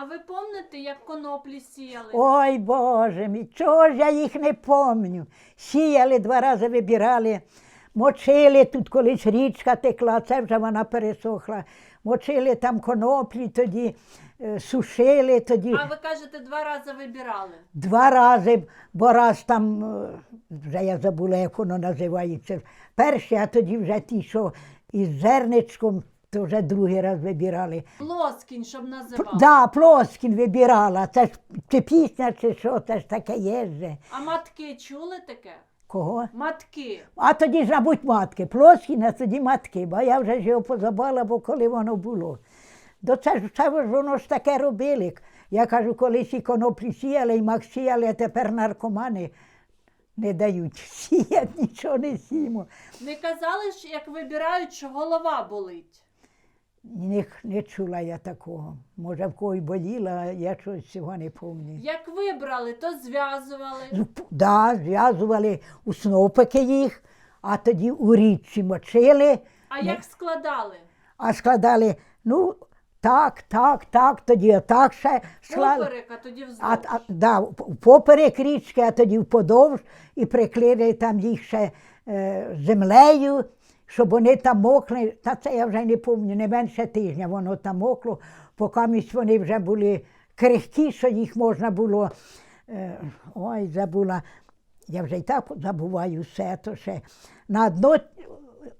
А ви пам'ятаєте, як коноплі сіяли? Ой, Боже мій, чого ж я їх не помню. Сіяли два рази вибирали, мочили тут колись річка текла, це вже вона пересохла. Мочили там коноплі, тоді е, сушили, тоді А ви кажете, два рази вибирали. два рази, бо раз там, е, вже я забула, як воно називається. Перший, а тоді вже ті, що із зерничком, то вже другий раз вибирали. Плоскінь, щоб називали. Да, Плоскін вибирала. Це ж чи пісня, чи що, це ж таке є же. А матки чули таке? Кого? Матки. А тоді ж, мабуть, матки. Плоскін, а тоді матки, бо я вже ж його позабала, бо коли воно було. До це ж це ж воно ж таке робили. Я кажу, колись і коноплі сіяли, і мак сіяли, а тепер наркомани не дають сіяти, нічого не сіємо. Не казали ж, як вибирають, що голова болить. Не, не чула я такого. Може, в когось боліла, а я щось цього не пам'ятаю. Як вибрали, то зв'язували. Зуп- Да, зв'язували у снопики їх, а тоді у річці мочили, А як складали? а складали, ну, так, так, так, тоді отак ще склали. Поперек, а тоді вздовж. А, а, да, в- поперек річки, а тоді вподовж, і приклеїли там їх ще е, землею, щоб вони там мокли. Та це я вже не пам'ятаю, не менше тижня воно там мокло, поки вони вже були крихкі, що їх можна було. Е, ой, забула. Я вже і так забуваю все, то ще на одно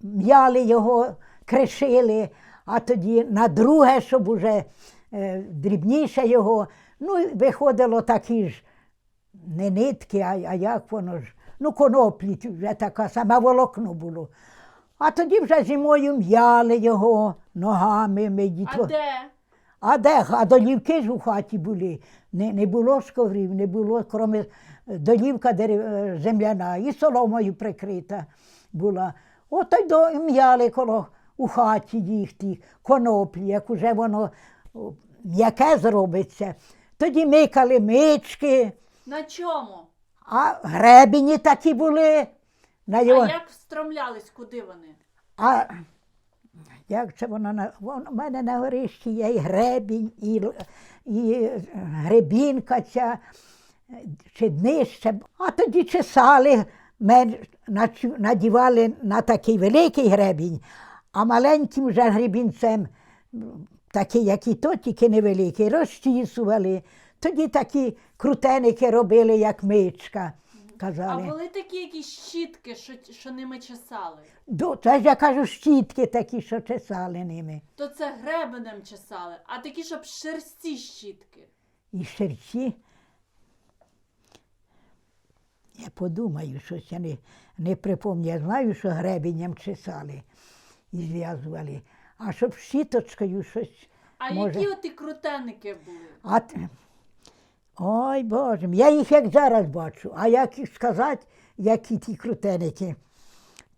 м'яли його, кришили, а тоді на друге, щоб уже е, дрібніше його. Ну, і виходило такі ж не нитки, а, а як воно ж. Ну, коноплі вже така саме волокно було. А тоді вже зимою м'яли його ногами. Ми А де? А де? А долівки ж у хаті були. Не, не було шковрів, не було, крім долівка дерев... е, земляна і соломою прикрита була. Ото й до м'яли коло у хаті їх ті коноплі, як уже воно м'яке зробиться. Тоді микали мички, На чому? а гребені такі були. На його... А як встромлялись, куди вони? А як це воно на воно, в мене на горищі є і гребінь, і, і гребінка ця, чи днище. А тоді чесали, мен, надівали на такий великий гребінь, а маленьким вже гребінцем, такий, як і то, тільки невеликий, розчісували. Тоді такі крутеники робили, як мичка. А були такі якісь щітки, що, що ними чесали. До, це ж я кажу, щітки такі, що чесали ними. То це гребенем чесали, а такі, щоб шерсті щітки. І шерсті. Я подумаю, щось я не, не припомню. Я знаю, що гребенням чесали і зв'язували. А щоб щіточкою щось. А може. які оті крутеники були? А... Ой Боже, я їх як зараз бачу. А як їх сказати, які ті крутеники,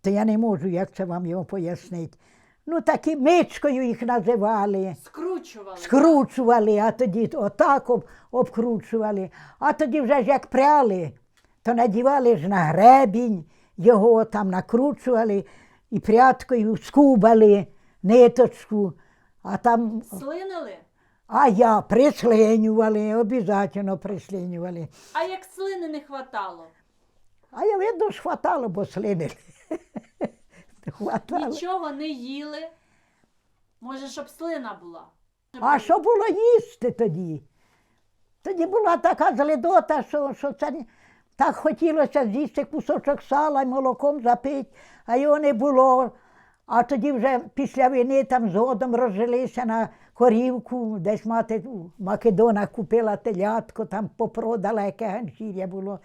то я не можу, як це вам його пояснити. Ну, такі мичкою їх називали. Скручували. скручували, а тоді отак об, обкручували. А тоді вже ж як пряли, то надівали ж на гребінь, його там накручували і прядкою скубали ниточку. А там, Слинили? А я прислинювали, обов'язково прислинювали. А як слини не хватало? А я видно ж хватало, бо слинили. Хватало. Нічого не їли. Може, щоб слина була. А що було їсти тоді? Тоді була така злидота, що, що це не- так хотілося з'їсти кусочок сала і молоком запити, а його не було. А тоді вже після війни там згодом розжилися на корівку, десь мати у Македонах купила телятко, там попродала, яке ганчір'я було,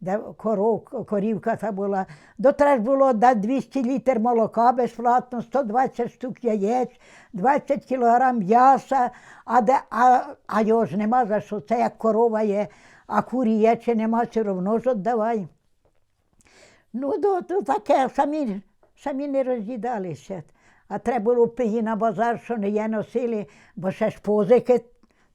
де коров, корівка та була. До треба було дати 200 літр молока безплатно, 120 штук яєць, 20 кілограм м'яса, а, де, а, а його ж нема за що. Це як корова є, а курі є чи нема, все одно ж віддавай. Ну, то, то таке, самі, самі не роз'їдалися. А треба було пиї на базар, що не є носили, бо ще ж позики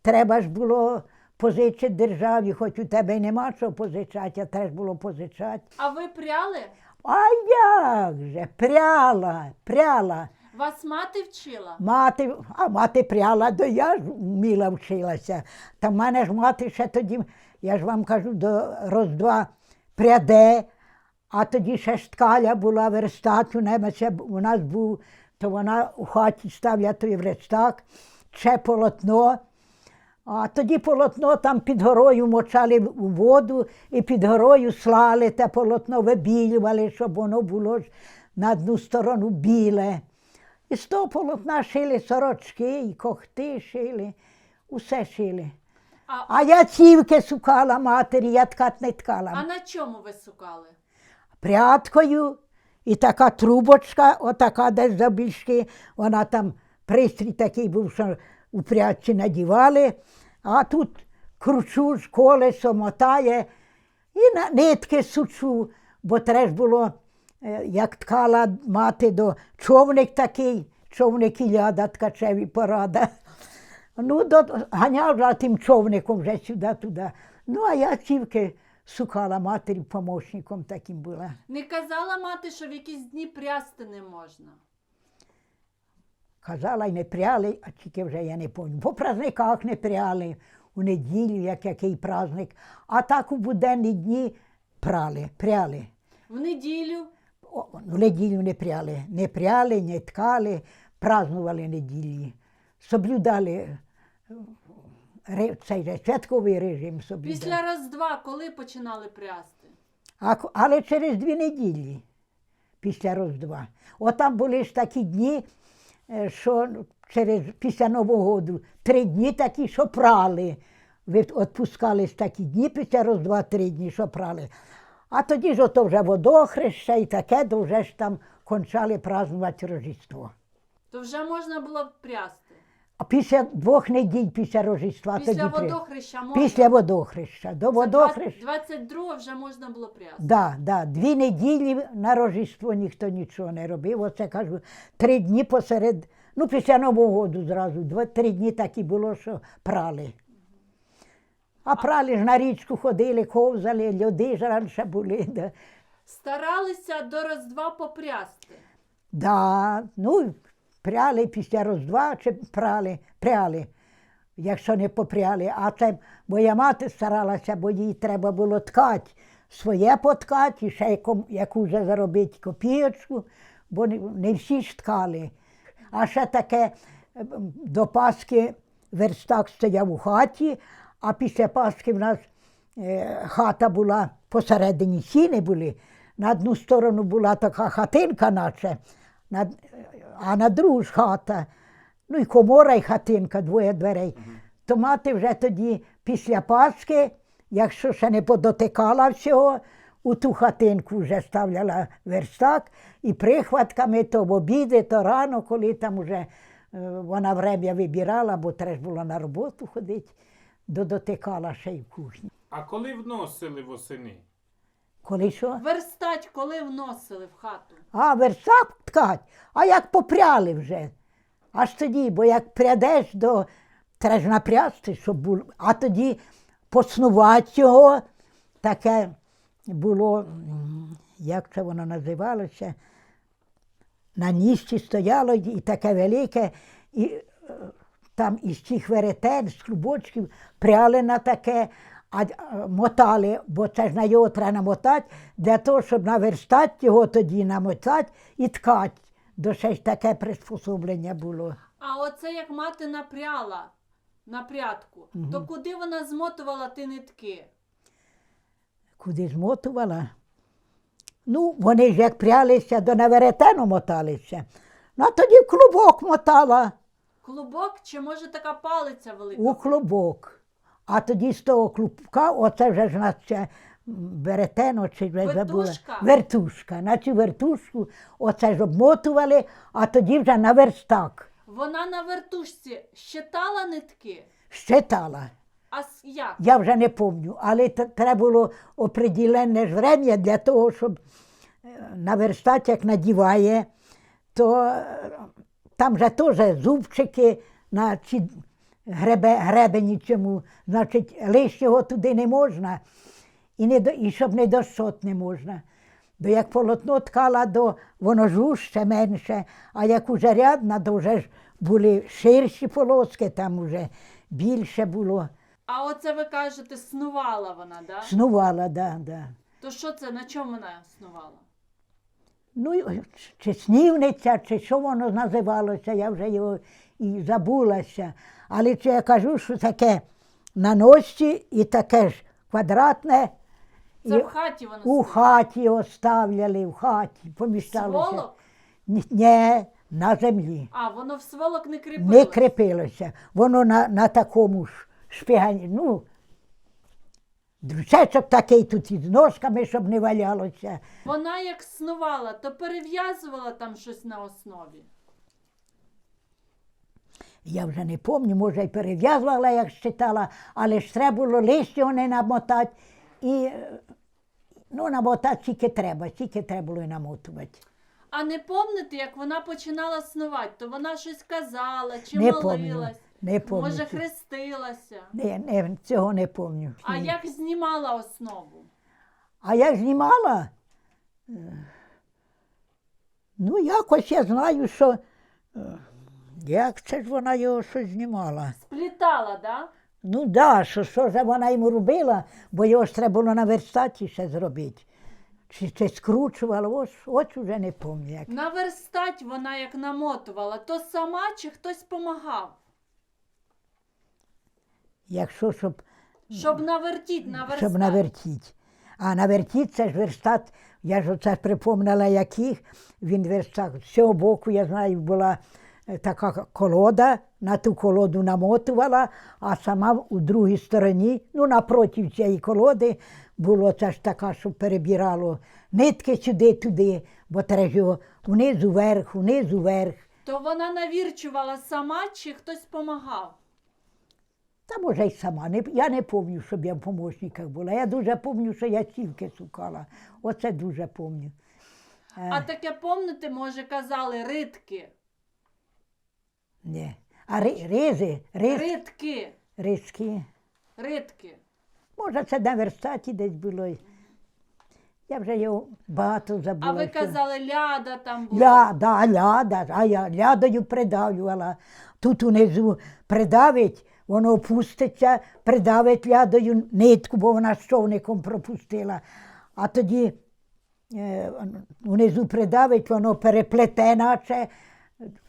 треба ж було позичити державі, хоч у тебе й нема чого позичати, а треба було позичати. А ви пряли? А як же, пряла, пряла. Вас мати вчила? Мати, а мати пряла, то я ж вміла вчилася. Та в мене ж мати ще тоді, я ж вам кажу, до роздва пряде, а тоді ще ж ткаля була верстат, у неї ще у нас був, то вона у хаті ставила той верстак, ще полотно. А тоді полотно там під горою мочали у воду і під горою слали те полотно, вибілювали, щоб воно було ж на одну сторону біле. І з того полотна шили сорочки, і кохти шили, усе шили. А, А я цівки сукала матері, я ткать не ткала. а на чому ви сукали? Прядкою і така трубочка, отака десь забільшки, вона там пристрій такий був, що у прядці надівали, а тут кручу ж колесо мотає і на нитки сучу, бо треба було, е, як ткала мати до човник такий, човник і ляда ткачеві порада. Ну, до, ганяв вже тим човником вже сюди-туди. Ну, а я цівки сукала матері помощником таким була. Не казала мати, що в якісь дні прясти не можна. Казала, й не пряли, а тільки вже я не пам'ятаю. По праздниках не пряли, у неділю, як який праздник, а так у буденні дні прали, пряли. В неділю О, ну, неділю не пряли. Не пряли, не ткали, празднували неділі. Соблюдали цей же святковий режим. Соблюдали. після Різдва коли починали прясти? А, к- але через дві неділі після Різдва. Отам були ж такі дні, е, що через, після Нового року три дні такі, що прали. Від- Відпускались такі дні після Різдва, три дні, що прали. А тоді ж ото вже водохреща і таке, то вже ж там кончали празднувати Рождество. То вже можна було прясти. А після двох неділь після Рождества Після тоді три. водохреща можна. Після водохреща. До Це водохреща. 22 вже можна було прясти. Да, да, дві неділі на Рождество ніхто нічого не робив. Оце кажу, три дні посеред, ну після Нового року зразу, два, три дні так і було, що прали. А прали ж на річку ходили, ковзали, люди ж раніше були. Да. Старалися до Різдва попрясти. Да, ну, пряли після Різдва чи прали, пряли, якщо не попряли. А це моя мати старалася, бо їй треба було ткати. Своє поткати, ще яку, вже заробити копійочку, бо не, всі ж ткали. А ще таке е, до Пасхи верстак стояв у хаті, а після Пасхи в нас е, хата була посередині сіни були. На одну сторону була така хатинка, наче, на, а на другу ж хата. Ну і комора, і хатинка, двоє дверей. То мати вже тоді після Пасхи, якщо ще не подотикала всього, у ту хатинку вже ставляла верстак і прихватками то в обіди, то рано, коли там вже е, вона врем'я вибирала, бо треба було на роботу ходити, додотикала ще й в кухні. А коли вносили восени? Коли що? Верстать, коли вносили в хату. А, версак ткать, а як попряли вже. Аж тоді, бо як прядеш, до треба ж напрясти, щоб було. А тоді поснувати його, таке було, як це воно називалося, на ніжці стояло і таке велике, і е, там із цих веретен, з клубочків пряли на таке, а е, мотали, бо це ж на його треба намотати, для того, щоб наверстати його тоді намотати і ткати. До ще ж таке приспособлення було. А оце як мати напряла на прядку, то куди вона змотувала ті нитки? Куди змотувала? Ну, вони ж як прялися, до на веретену моталися. Ну, а тоді в клубок мотала. Клубок чи може така палиця велика? у клубок. А тоді з того клубка, оце вже ж нас ще м, чи вже забула. Вертушка? Вертушка. На цю вертушку оце ж обмотували, а тоді вже на верстак. Вона на вертушці щитала нитки. Щитала. А с- як? Я вже не пам'ятаю, але т- треба було определенне ж время для того, щоб е, наверстати, як надіває, то е, там же теж зубчики на ці гребе, гребені цьому, значить, лишнього туди не можна, і, не, до- і щоб не дощот не можна. Бо як полотно ткала, то воно жужче менше, а як уже рядна, то вже ж були ширші полоски, там уже більше було. А оце ви кажете, снувала вона, да? Снувала, да, да. То що це, на чому вона снувала? Ну, чи снівниця, чи що воно називалося, я вже його і забулася. Але чи я кажу, що таке на носі і таке ж квадратне. Це і в хаті воно у хаті його ставляли, в хаті, поміщалося. Сволок? Ні, ні, на землі. А, воно в сволок не кріпилось? Не крепилося. Воно на, на такому ж шпигані, ну, дручечок такий тут із ножками, щоб не валялося. Вона як снувала, то перев'язувала там щось на основі. Я вже не пам'ятаю, може, й перев'язувала, як читала, але ж треба було листя не намотати. І е, ну, намотати тільки треба, тільки треба було і намотувати. А не помните, як вона починала снувати, то вона щось казала, чи Не помню, молилась, не помню. може хрестилася. Не, не, цього не пам'ятаю. А як знімала основу? А я знімала. е, Ну, якось я знаю, що. е, Як це ж вона його щось знімала? Сплітала, да? Ну да, що, що ж вона йому робила, бо його ж треба було на верстаті ще зробити. Чи, чи скручувала, ось, ось уже не пам'ятаю. Як. На верстать вона як намотувала, то сама чи хтось помагав? Якщо щоб, Щоб навертіть, наверстати. щоб навертіть. А навертіть це ж верстат, я ж оце припомнила, яких він верстат. З цього боку, я знаю, була така колода, на ту колоду намотувала, а сама у другій стороні, ну напроти цієї колоди, було це ж така, що перебирало нитки сюди-туди, бо треба вниз уверх, вниз уверх. То вона навірчувала сама чи хтось помагав? Та може й сама. Не, я не пам'ятаю, щоб я в помощниках була. Я дуже пам'ятаю, що я цівки сукала. Оце дуже пам'ятаю. А таке помните, може, казали ритки. Ні. А ри, ризи, риз, Ритки, ризки. ритки. Може, це на верстаті десь було. Я вже його багато забула. А ви що- казали, ляда там була. Ля, да, ляда, а я лядою придавлювала. Тут унизу придавить, воно опуститься, придавить лядою нитку, бо вона з човником пропустила. А тоді е, унизу придавить, воно переплете, наче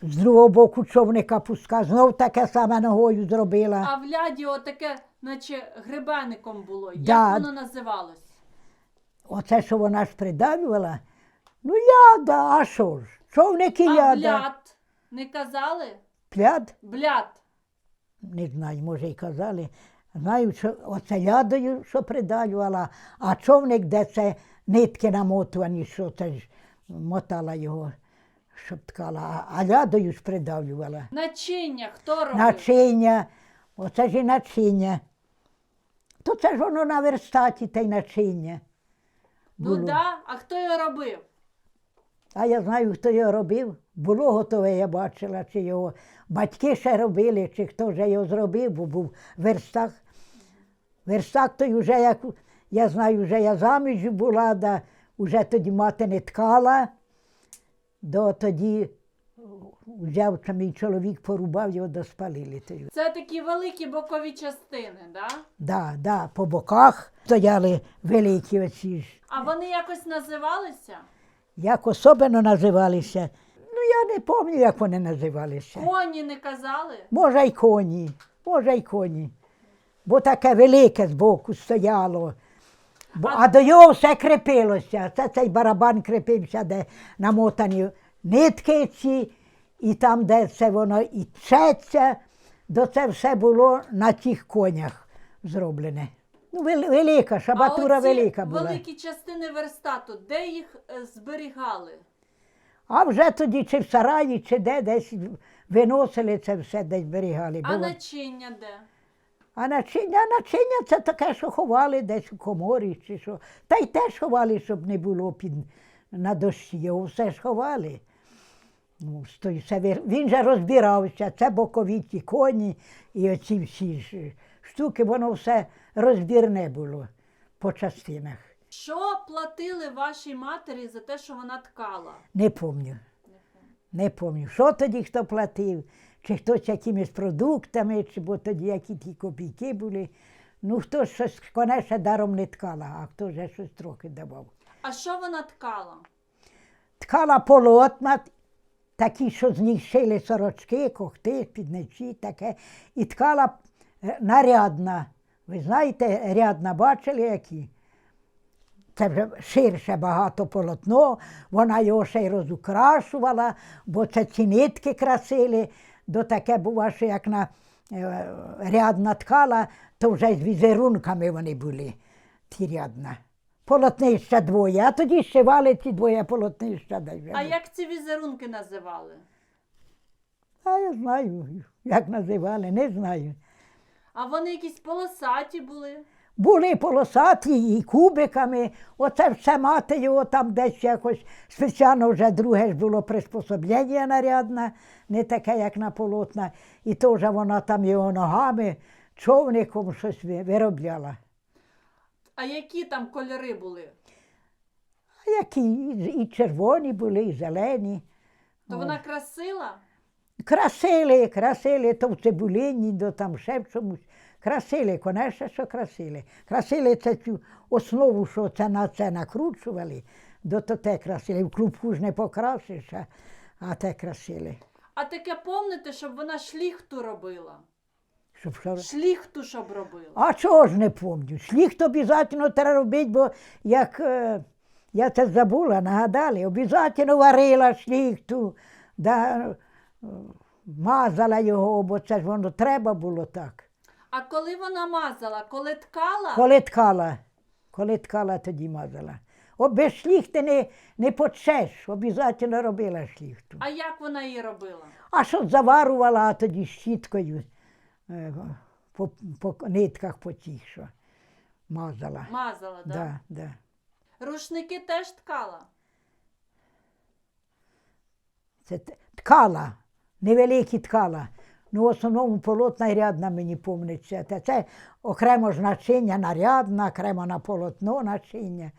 з другого боку човника пуска. Знов таке саме ногою зробила. А в ляді отаке, наче гребеником було. Да. Як воно називалось? Оце, що вона ж придавлювала, ну ляда, а що ж? Човники А ляда. бляд не казали? Пляд? Бляд. не знаю, може й казали. Знаю, що оце лядою, що придалювала, а човник, де це нитки намотувані, що це ж мотала його, щоб ткала, а, лядою ж придавлювала. Начиння, хто робив? Начиння, оце ж і начиння. То це ж воно на верстаті та й начиння. Ну було. да, а хто його робив? А я знаю, хто його робив. Було готове, я бачила, чи його батьки ще робили, чи хто вже його зробив, бо був верстак. Верстак той вже, як я знаю, вже я заміж була, да, вже тоді мати не ткала, до тоді взяв це мій чоловік, порубав його, доспалили. Це такі великі бокові частини, да? Да, да, по боках стояли великі оці ж. А вони якось називалися? Як особливо називалися. Ну, я не пам'ятаю, як вони називалися. Коні не казали? Може, й коні, може, й коні. Бо таке велике збоку стояло. Бо, а до його все крепилося. Це цей барабан крепився, де намотані нитки ці, і там, де це воно і тчеться, до це все було на тих конях зроблене. Ну, велика, шабатура а оці велика була. великі частини верстату, де їх е, зберігали? А вже тоді чи в сараї, чи де десь виносили це все, десь зберігали. А Було- начиння де? А начиння, начиння це таке, що ховали десь у коморі чи що. Та й теж ховали, щоб не було під, на дощі. Його все ж ховали. Ну, стой, все, він же розбирався, це боковіті коні і оці всі ж штуки, воно все розбірне було по частинах. Що платили вашій матері за те, що вона ткала? Не помню. Не помню, що тоді хто платив, чи хтось якимись продуктами, чи бо тоді які ті копійки були. Ну, хтось щось, конечно, даром не ткала, а хто вже щось трохи давав. А що вона ткала? Ткала полотна, такі, що з них шили сорочки, кохти, підничі, таке. І ткала е, нарядна. Ви знаєте, рядна бачили які? Це вже ширше багато полотно, вона його ще й розукрашувала, бо це ці нитки красили, до таке бува, що як на е, рядна ткала, то вже з візерунками вони були, ті рядна. Полотнища двоє, а тоді шивали ці двоє полотнища. А як ці візерунки називали? А я знаю, як називали, не знаю. А вони якісь полосаті були. Були полосаті і кубиками. Оце все мати його там десь якось спеціально вже друге ж було приспособлення нарядне, не таке, як на полотна. І то вже вона там його ногами, човником щось виробляла. А які там кольори були? А які і, червоні були, і зелені. То вона красила? Красили, красили, то в цибулині, до там ще в чомусь. Красили, конечно, що красили. Красили це цю основу, що це на це накручували, до то те красили. В клубку ж не покрасиш, а, а те красили. А таке помните, щоб вона шліхту робила? Щоб що... Шліхту щоб робила. А чого ж не пам'ятаю? Шліхт обов'язково треба робити, бо як е, я це забула, нагадали, обов'язково варила шліхту, да, е, мазала його, бо це ж воно треба було так. А коли вона мазала, коли ткала, Коли ткала, коли ткала, тоді мазала. О, без шліхти не, не почеш, обов'язково робила шліхту. а як вона її робила? А що заварувала, а тоді щіткою е, по, по нитках по тих, що мазала. Мазала, да? Да, да. Рушники теж ткала. Це т- ткала, невеликі ткала. Ну, в основному полотна рядна мені помниться. Це, це окремо ж начиння нарядна, окремо на полотно начиння.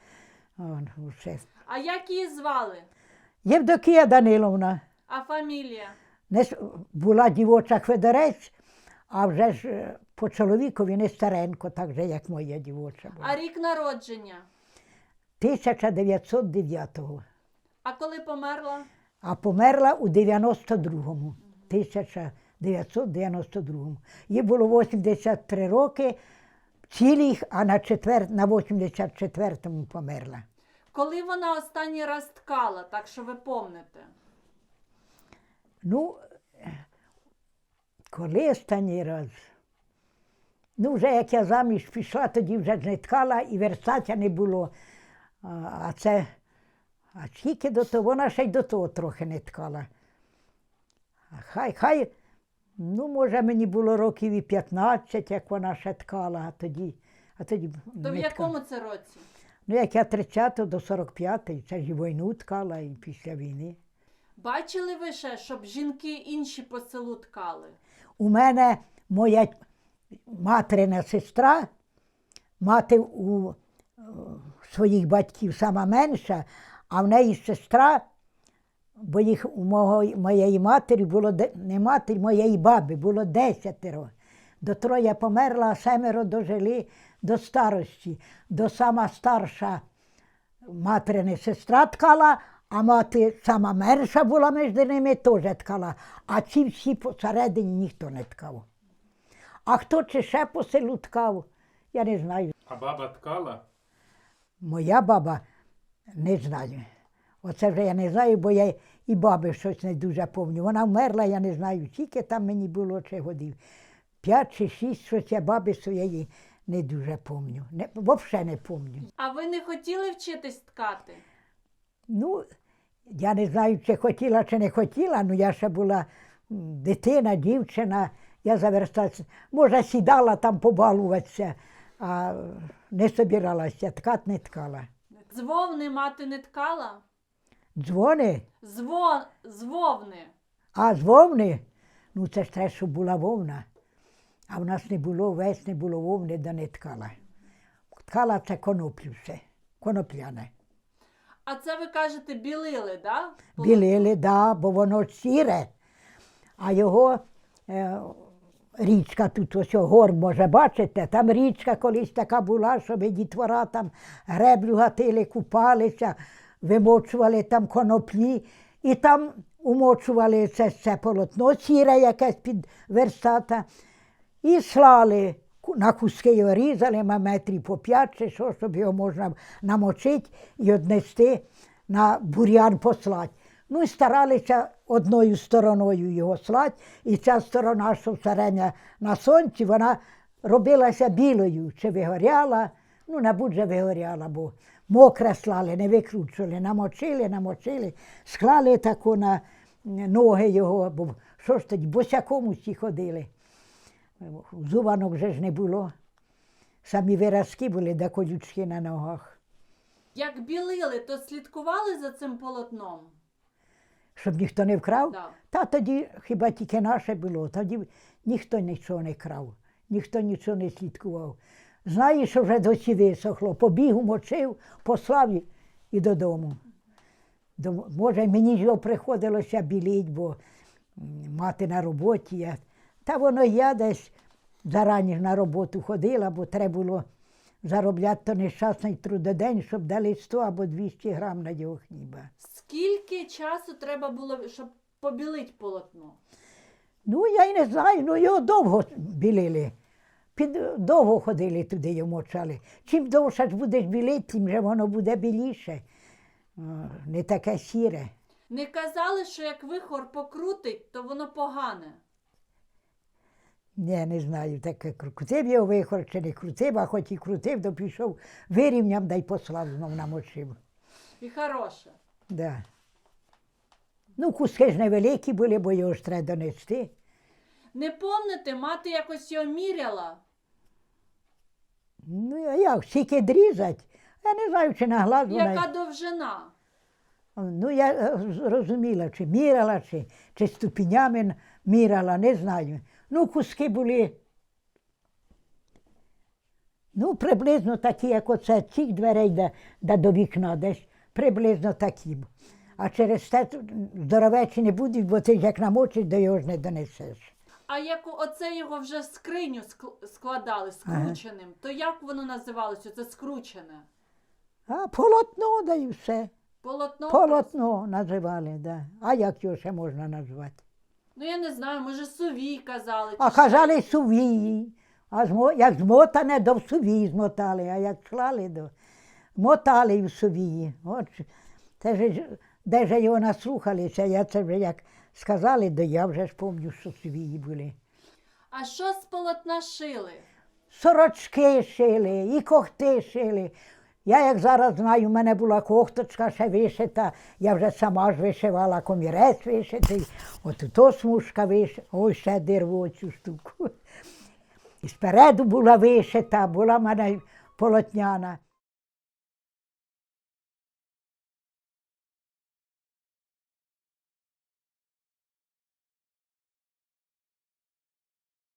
О, ну, все. А як її звали? Євдокія Даниловна. А фамілія? Не, с- була дівоча Хведорець, а вже ж е, по чоловікові не старенько, так же, як моя дівоча була. А рік народження? 1909-го. А коли померла? А померла у 92-му. 1992-му. Їй було 83 роки цілих, а на, четвер... на 84-му померла. Коли вона останній раз ткала, так що ви помните? Ну, коли останній раз? Ну, вже як я заміж пішла, тоді вже не ткала і версатя не було. А, а це, а тільки до того, вона ще й до того трохи не ткала. Хай, хай, ну, може, мені було років і 15, як вона ще ткала, а тоді. А тоді То в якому це році? Ну, як я 30 до 45, це ж і війну ткала, і після війни. Бачили ви ще, щоб жінки інші по селу ткали? У мене моя материна сестра, мати у е, своїх батьків сама менша, а в неї сестра, бо їх у мого, моєї матері було не матері, моєї баби було десятеро. До троє померла, а семеро дожили до старості. До сама старша материна сестра ткала, а мати сама менша була між ними, теж ткала. А ці всі посередині ніхто не ткав. А хто чи ще по селу ткав, я не знаю. А баба ткала? Моя баба не знаю. Оце вже я не знаю, бо я і баби щось не дуже пам'ятаю. Вона вмерла, я не знаю, скільки там мені було чи годів. П'ять чи шість, щось я баби своєї не дуже пам'ятаю. Не, взагалі не пам'ятаю. А ви не хотіли вчитись ткати? Ну, я не знаю, чи хотіла, чи не хотіла, ну я ще була дитина, дівчина, я заверсталася. Може, сідала там побалуватися, а не собиралася, ткати не ткала. З вовни мати не ткала? Дзвони, З, во... з вовни. а з вовни, ну це ж треба, щоб була вовна. А в нас не було, весь не було вовни, да не ткала. Ткала це коноплю все. конопляне. А це ви кажете, білили, да? Білили, да, бо воно сіре, а його е, річка тут ось гор, може, бачите, там річка колись така була, що ми дітвора там греблю гатили, купалися, вимочували там коноплі, і там умочували це, це полотно сіре якесь під верстата, і слали на куски його різали, на метрі по п'ять чи що, щоб його можна намочити і однести на бур'ян послати. Ну і старалися одною стороною його слати, і ця сторона, що всерединя на сонці, вона робилася білою, чи вигоряла, ну, набудь же вигоряла, бо мокре слали, не викручували, намочили, намочили, склали тако на ноги його, бо що ж тоді, босяком усі ходили. Зубанок вже ж не було. Самі виразки були да колючки на ногах. Як білили, то слідкували за цим полотном? Щоб ніхто не вкрав. Да. Та тоді хіба тільки наше було, тоді ніхто нічого не крав, ніхто нічого не слідкував. Знаєш, що вже досі висохло, побіг, мочив, послав і- додому. До- Може, мені його приходилося біліть, бо мати на роботі. Я. Та воно я десь зарані на роботу ходила, бо треба було заробляти то нещасний трудодень, щоб дали 100 або 200 грам на його хліба. Скільки часу треба було, щоб побілити полотно? Ну, я й не знаю, ну його довго білили. Під, довго ходили туди його мочали. Чим довше ж будеш білити, тим же воно буде біліше. Не таке сіре. Не казали, що як вихор покрутить, то воно погане. Не, не знаю, таке крутив його вихор чи не крутив, а хоч і крутив, то пішов вирівняв да й послав знов намочив. І хороше. Да. Ну, куски ж невеликі були, бо його ж треба донести. Не помните, мати якось його міряла? Ну, а як, скільки дрізать? Я не знаю, чи на глаз вона. Яка довжина? Ну, я зрозуміла, чи міряла, чи, чи ступенями міряла, не знаю. Ну, куски були. Ну, приблизно такі, як оце цих дверей де, де до вікна, десь приблизно такі. А через те здоровечі не будуть, бо ти ж як намочиш, до його ж не донесеш. А як оце його вже в скриню ск- складали скрученим, то як воно називалося? Це скручене? А полотно да і все. Полотно? Полотно називали, да. А як його ще можна назвати? Ну я не знаю, може сувій казали. А чи ще казали сувії. А змо, як змотане, до в сувії змотали, а як клали, до мотали в сувії. От, це ж, де ж його наслухалися, я це вже як сказали, то я вже ж пам'ятаю, що сувії були. А що з полотна шили? Сорочки шили, і когти шили. Я, як зараз знаю, в мене була кофточка ще вишита, я вже сама ж вишивала комірець вишитий, от то смужка вишита, ой, ще дерво цю штуку. І спереду була вишита, була в мене полотняна.